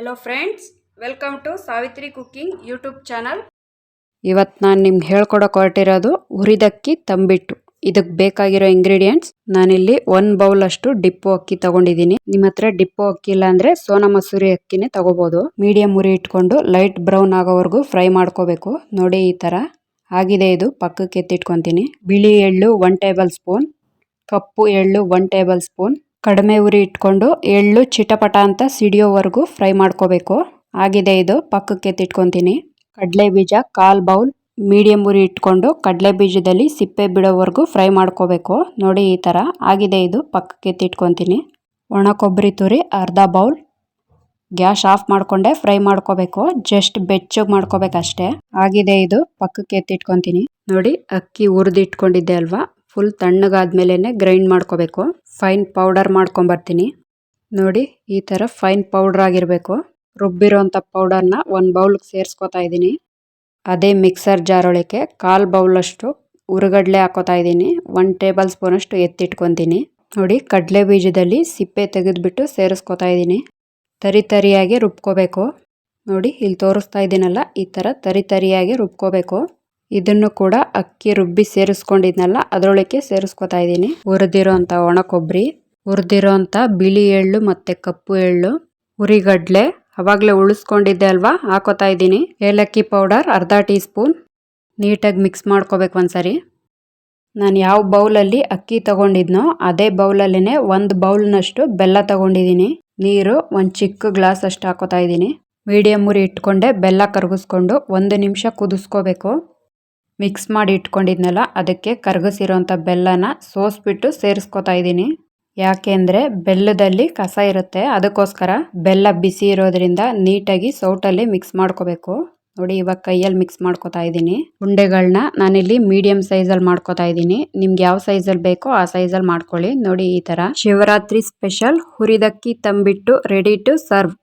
Hello friends welcome to Savitri cooking YouTube channel ಇವತ್ತು ನಾನು ನಿಮ್ಗೆ ಹೇಳ್ಕೊಡಕ್ಕೆ ಹೊರಟಿರೋದು ಹುರಿದಕ್ಕಿ ತಂಬಿಟ್ಟು. ಇದಕ್ಕೆ ಬೇಕಾಗಿರೋ ಇಂಗ್ರೀಡಿಯೆಂಟ್ಸ್ ನಾನಿಲ್ಲಿ ಒನ್ ಬೌಲ್ ಅಷ್ಟು ಡಿಪ್ಪು ಅಕ್ಕಿ ತಗೊಂಡಿದ್ದೀನಿ ನಿಮ್ಮ ಹತ್ರ ಡಿಪ್ಪು ಅಕ್ಕಿ ಇಲ್ಲ ಸೋನಾ ಮಸೂರಿ ಅಕ್ಕಿನೇ ತಗೋಬೋದು. ಮೀಡಿಯಂ ಉರಿ ಇಟ್ಕೊಂಡು ಲೈಟ್ ಬ್ರೌನ್ ಆಗೋವರೆಗೂ ಫ್ರೈ ಮಾಡ್ಕೋಬೇಕು. ನೋಡಿ ಈ ಥರ ಆಗಿದೆ ಇದು, ಪಕ್ಕಕ್ಕೆ ಎತ್ತಿಟ್ಕೊತೀನಿ. ಬಿಳಿ ಎಳ್ಳು ಒನ್ ಟೇಬಲ್ ಸ್ಪೂನ್ ಕಪ್ಪು ಎಳ್ಳು ಒನ್ ಟೇಬಲ್ ಸ್ಪೂನ್ ಕಡಿಮೆ ಉರಿ ಇಟ್ಕೊಂಡು ಎಳ್ಳು ಚಿಟಪಟ ಅಂತ ಸಿಡಿಯೋವರೆಗೂ ಫ್ರೈ ಮಾಡ್ಕೋಬೇಕು. ಆಗಿದೆ ಇದು, ಪಕ್ಕಕ್ಕೆ ಎತ್ತಿಟ್ಕೊತೀನಿ. ಕಡಲೆ ಬೀಜ, ಕಾಲ್ ಬೌಲ್, ಮೀಡಿಯಂ ಉರಿ ಇಟ್ಕೊಂಡು ಕಡಲೆ ಬೀಜದಲ್ಲಿ ಸಿಪ್ಪೆ ಬಿಡೋವರೆಗೂ ಫ್ರೈ ಮಾಡ್ಕೋಬೇಕು. ನೋಡಿ ಈ ಥರ. ಆಗಿದೆ ಇದು, ಪಕ್ಕಕ್ಕೆ ಎತ್ತಿಟ್ಕೊತೀನಿ. ಒಣ ಕೊಬ್ಬರಿ ತುರಿ, ಅರ್ಧ ಬೌಲ್. ಗ್ಯಾಸ್ ಆಫ್ ಮಾಡ್ಕೊಂಡೆ ಫ್ರೈ ಮಾಡ್ಕೋಬೇಕು. ಜಸ್ಟ್ ಬೆಚ್ಚಗೆ ಮಾಡ್ಕೋಬೇಕಷ್ಟೇ. ಆಗಿದೆ ಇದು, ಪಕ್ಕಕ್ಕೆ ಎತ್ತಿಟ್ಕೊತೀನಿ. ನೋಡಿ, ಅಕ್ಕಿ ಹುರಿದಿಟ್ಕೊಂಡಿದ್ದೆ ಅಲ್ವಾ? ಫುಲ್ ತಣ್ಣಗಾದ್ಮೇಲೆ ಗ್ರೈಂಡ್ ಮಾಡ್ಕೋಬೇಕು. ಫೈನ್ ಪೌಡರ್ ಮಾಡ್ಕೊಂಬರ್ತೀನಿ. ನೋಡಿ, ಈ ಥರ ಫೈನ್ ಪೌಡರ್ ಆಗಿರಬೇಕು. ರುಬ್ಬಿರೋಂಥ ಪೌಡರ್ನ ಒಂದು ಬೌಲ್ಗೆ ಸೇರಿಸ್ಕೋತಾ ಇದ್ದೀನಿ. ಅದೇ ಮಿಕ್ಸರ್ ಜಾರೊಳಕ್ಕೆ ಕಾಲು ಬೌಲಷ್ಟು ಉರುಗಡ್ಲೆ ಹಾಕೋತಾ ಇದ್ದೀನಿ. ಒನ್ ಟೇಬಲ್ ಸ್ಪೂನಷ್ಟು ಎತ್ತಿಟ್ಕೊತೀನಿ. ನೋಡಿ, ಕಡಲೆ ಬೀಜದಲ್ಲಿ ಸಿಪ್ಪೆ ತೆಗೆದುಬಿಟ್ಟು ಸೇರಿಸ್ಕೊತಾ ಇದ್ದೀನಿ. ತರಿ ತರಿಯಾಗಿ ರುಬ್ಕೋಬೇಕು. ನೋಡಿ, ಇಲ್ಲಿ ತೋರಿಸ್ತಾ ಇದ್ದೀನಲ್ಲ, ಈ ಥರ ತರಿ ತರಿಯಾಗಿ ರುಬ್ಕೋಬೇಕು. ಇದನ್ನು ಕೂಡ ಅಕ್ಕಿ ರುಬ್ಬಿ ಸೇರಿಸ್ಕೊಂಡಿದ್ನಲ್ಲ ಅದರೊಳಗೆ ಸೇರಿಸ್ಕೊತಾ ಇದ್ದೀನಿ. ಹುರಿದಿರೋ ಅಂಥ ಒಣ ಕೊಬ್ಬರಿ ಹುರಿದಿರೋ ಅಂಥ ಬಿಳಿ ಎಳ್ಳು ಮತ್ತು ಕಪ್ಪು ಎಳ್ಳು, ಹುರಿಗಡ್ಲೆ, ಅವಾಗಲೇ ಉಳಿಸ್ಕೊಂಡಿದ್ದೆ ಅಲ್ವಾ, ಹಾಕೋತಾ ಇದ್ದೀನಿ. ಏಲಕ್ಕಿ ಪೌಡರ್ ಅರ್ಧ ಟೀ ಸ್ಪೂನ್ ನೀಟಾಗಿ ಮಿಕ್ಸ್ ಮಾಡ್ಕೋಬೇಕು ಒಂದ್ಸರಿ. ನಾನು ಯಾವ ಬೌಲಲ್ಲಿ ಅಕ್ಕಿ ತಗೊಂಡಿದ್ನೋ ಅದೇ ಬೌಲಲ್ಲೇ ಒಂದು ಬೌಲ್ನಷ್ಟು ಬೆಲ್ಲ ತಗೊಂಡಿದ್ದೀನಿ. ನೀರು ಒಂದು ಚಿಕ್ಕ ಗ್ಲಾಸ್ ಅಷ್ಟು ಹಾಕೋತಾ ಇದ್ದೀನಿ. ಮೀಡಿಯಮ್ ಉರಿ ಇಟ್ಕೊಂಡೆ ಬೆಲ್ಲ ಕರಗಿಸ್ಕೊಂಡು ಒಂದು ನಿಮಿಷ ಕುದಿಸ್ಕೋಬೇಕು. ಮಿಕ್ಸ್ ಮಾಡಿ ಇಟ್ಕೊಂಡಿದ್ನಲ್ಲ, ಅದಕ್ಕೆ ಕರಗಿಸಿರೋಂಥ ಬೆಲ್ಲನ ಸೋಸ್ಬಿಟ್ಟು ಸೇರಿಸ್ಕೊತಾ ಇದ್ದೀನಿ. ಯಾಕೆಂದರೆ ಬೆಲ್ಲದಲ್ಲಿ ಕಸ ಇರುತ್ತೆ, ಅದಕ್ಕೋಸ್ಕರ ಬೆಲ್ಲ ಬಿಸಿ ಇರೋದ್ರಿಂದ ನೀಟಾಗಿ ಸೌಟಲ್ಲಿ ಮಿಕ್ಸ್ ಮಾಡ್ಕೋಬೇಕು. ನೋಡಿ, ಇವಾಗ ಕೈಯಲ್ಲಿ ಮಿಕ್ಸ್ ಮಾಡ್ಕೋತಾ ಇದ್ದೀನಿ. ಉಂಡೆಗಳನ್ನ ನಾನಿಲ್ಲಿ ಮೀಡಿಯಂ ಸೈಜಲ್ಲಿ ಮಾಡ್ಕೋತಾ ಇದ್ದೀನಿ. ನಿಮ್ಗೆ ಯಾವ ಸೈಜಲ್ಲಿ ಬೇಕೋ ಆ ಸೈಜಲ್ಲಿ ಮಾಡ್ಕೊಳ್ಳಿ. ನೋಡಿ, ಈ ಥರ ಶಿವರಾತ್ರಿ ಸ್ಪೆಷಲ್ ಹುರಿದಕ್ಕಿ ತಂಬಿಟ್ಟು ರೆಡಿ ಟು ಸರ್ವ್.